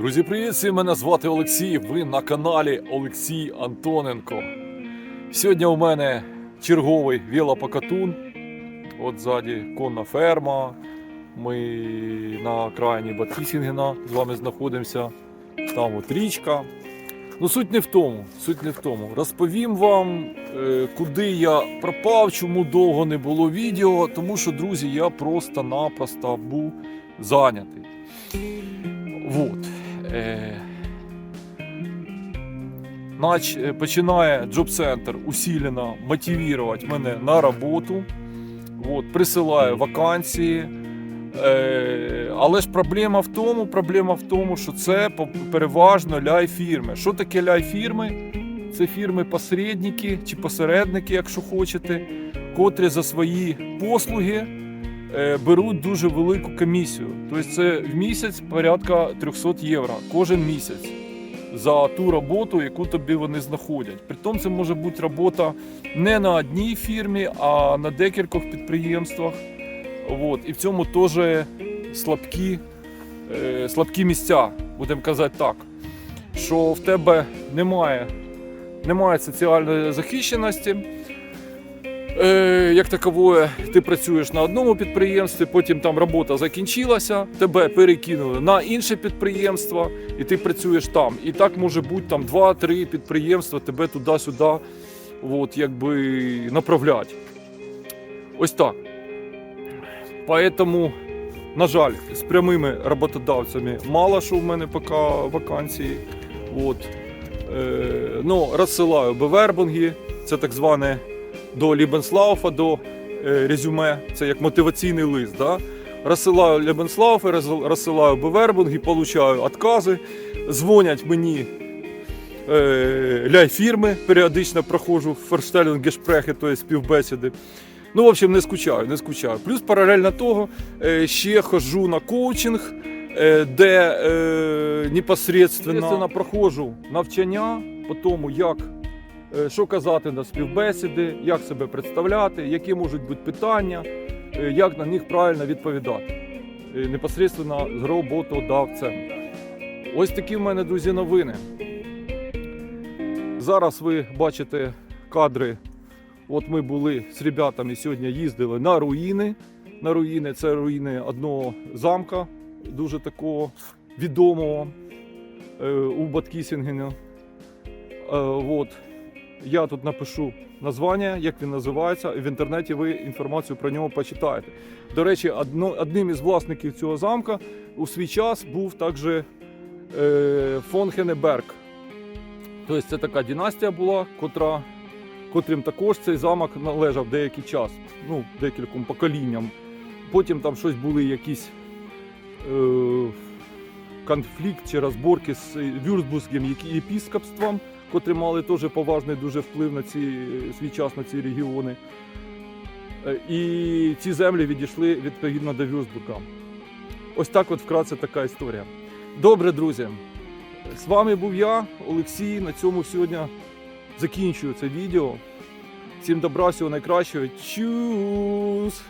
Друзі, привіт! всім! Мене звати Олексій. Ви на каналі Олексій Антоненко. Сьогодні у мене черговий велопокатун. От ззаді конна ферма. Ми на окраїні Баткісінгена з вами знаходимося. Там от річка. Ну, суть не в тому. Суть не в тому. Розповім вам, е, куди я пропав, чому довго не було відео. Тому що, друзі, я просто-напросто був зайнятий. Вот. Е, нач, е, починає Джоб-центр усилено мотивувати мене на роботу. Вот, присилає вакансії. Е, але ж проблема в тому, проблема в тому, що це переважно ляй-фірми. Що таке ляй-фірми? Це фірми-посередники чи посередники, якщо хочете, котрі за свої послуги беруть дуже велику комісію. Тобто це в місяць порядка 300 євро кожен місяць за ту роботу, яку тобі вони знаходять. Притом це може бути робота не на одній фірмі, а на декількох підприємствах. От. І в цьому теж слабкі, е, слабкі місця, будемо казати так. Що в тебе немає, немає соціальної захищеності. Е, як такової, ти працюєш на одному підприємстві, потім там робота закінчилася, тебе перекинули на інше підприємство, і ти працюєш там. І так може бути там 2-3 підприємства тебе туди-сюди от, якби направлять. Ось так. Поэтому, на жаль, з прямими роботодавцями мало що в мене поки вакансії. От. Е, ну, розсилаю бевербунги, це так зване до Лібенслауфа, до е, резюме, це як мотиваційний лист. Да? Розсилаю Лібенслауфи, роз- розсилаю бевербунги, получаю відкази, дзвонять мені е, ляй-фірми, періодично проходжу ферштелінг гешпрехи, тобто співбесіди. Ну, в общем, не скучаю, не скучаю. Плюс паралельно того е, ще ходжу на коучинг, е, де е, непосредственно проходжу навчання по тому, як що казати на співбесіди, як себе представляти, які можуть бути питання, е, як на них правильно відповідати. Е, Непосредственно з роботодавцем. Ось такі в мене, друзі, новини. Зараз ви бачите кадри. От ми були з ребятами сьогодні їздили на руїни. На руїни це руїни одного замка, дуже такого відомого е, у Баткісінгені. Е, от. Я тут напишу названня, як він називається, і в інтернеті ви інформацію про нього почитаєте. До речі, одним із власників цього замка у свій час був також е, фон Хенеберг. Тобто це така династія була, котра, котрим також цей замок належав деякий час, ну, декільком поколінням. Потім там щось були якісь е, конфлікт чи розборки з Вюрцбурзьким єпіскопством, котрі мали теж поважний дуже вплив на ці свій час на ці регіони. Е, І ці землі відійшли відповідно до Вюрцбурга. Ось так от вкратце така історія. Добре, друзі. З вами був я, Олексій. На цьому сьогодні закінчую це відео. Всім добра, всього найкращого. Чус!